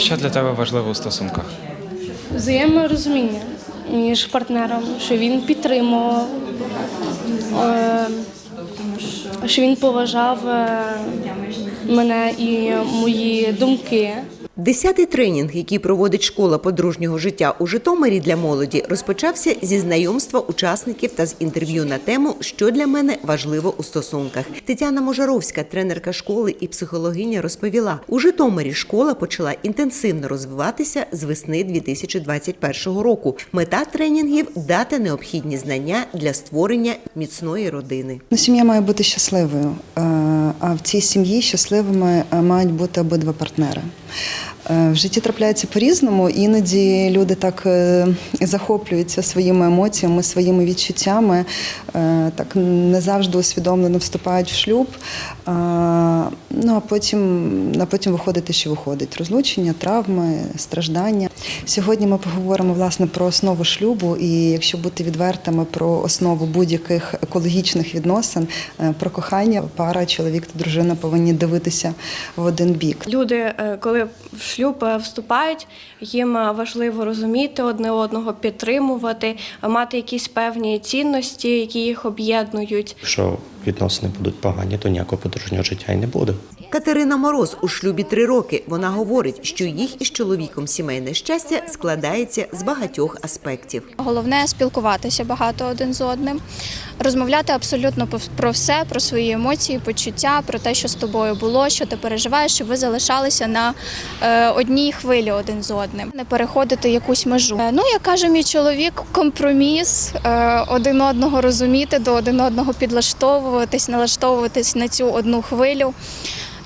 Що для тебе важливо у стосунках? взаєморозуміння між партнером, що він підтримував, е, що він поважав е, мене і мої думки. Десятий тренінг, який проводить школа подружнього життя у Житомирі для молоді, розпочався зі знайомства учасників та з інтерв'ю на тему, що для мене важливо у стосунках. Тетяна Можаровська, тренерка школи і психологиня, розповіла: у Житомирі школа почала інтенсивно розвиватися з весни 2021 року. Мета тренінгів дати необхідні знання для створення міцної родини. Ну, сім'я має бути щасливою, е, а в цій сім'ї щасливими мають бути обидва партнери. Е, В житті трапляється по-різному, іноді люди так е, захоплюються своїми емоціями, своїми відчуттями, е, так не завжди усвідомлено вступають в шлюб. Ну а потім, а потім виходить що виходить: розлучення, травми, страждання. Сьогодні ми поговоримо власне про основу шлюбу, і якщо бути відвертими про основу будь-яких екологічних відносин, про кохання, пара, чоловік та дружина повинні дивитися в один бік. Люди, коли в шлюб вступають, їм е, важливо розуміти одне одного, підтримувати, мати якісь певні цінності, які їх об'єднують. Якщо відносини будуть погані, то ніякого подружнього життя і не буде. Катерина Мороз у шлюбі три роки. Вона говорить, що їх із чоловіком сімейне щастя складається з багатьох аспектів. Головне спілкуватися багато один з одним, розмовляти абсолютно про все, про свої емоції, почуття, про те, що з тобою було, що ти переживаєш, щоб ви залишалися на е, одній хвилі один з одним, не переходити якусь межу. Е, ну, як каже мій чоловік, компроміс, е, один одного розуміти, до один одного підлаштовуватись, налаштовуватись на цю одну хвилю.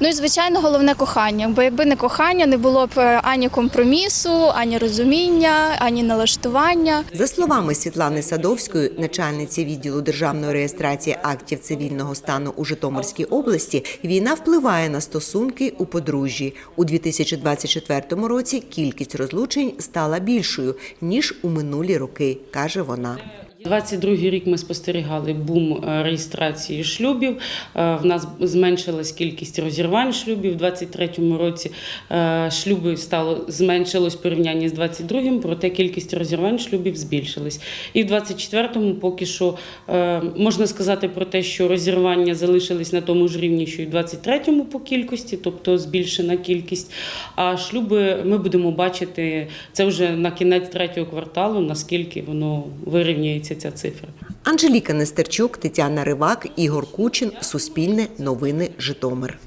Ну і звичайно, головне кохання. Бо якби не кохання, не було б е, ані компромісу, ані розуміння, ані налаштування. За словами Світлани Садовської, начальниці відділу державної реєстрації актів цивільного стану у Житомирській області, війна впливає на стосунки у подружжі. У 2024 році кількість розлучень стала більшою ніж у минулі роки, каже вона. 22 рік ми спостерігали бум е, реєстрації шлюбів. Е, В нас зменшилась кількість розірвань шлюбів. У 23-му році е, шлюби стало зменшилось в порівнянні з 22-м, проте кількість розірвань шлюбів збільшилась. І в 24-му поки що можна сказати про те, що розірвання залишились на тому ж рівні, що і в 23-му по кількості, тобто збільшена кількість. А шлюби ми будемо бачити це вже на кінець третього кварталу, наскільки воно вирівнюється ця цифра. Анжеліка Нестерчук, Тетяна Ривак, Ігор Кучин. Суспільне новини Житомир.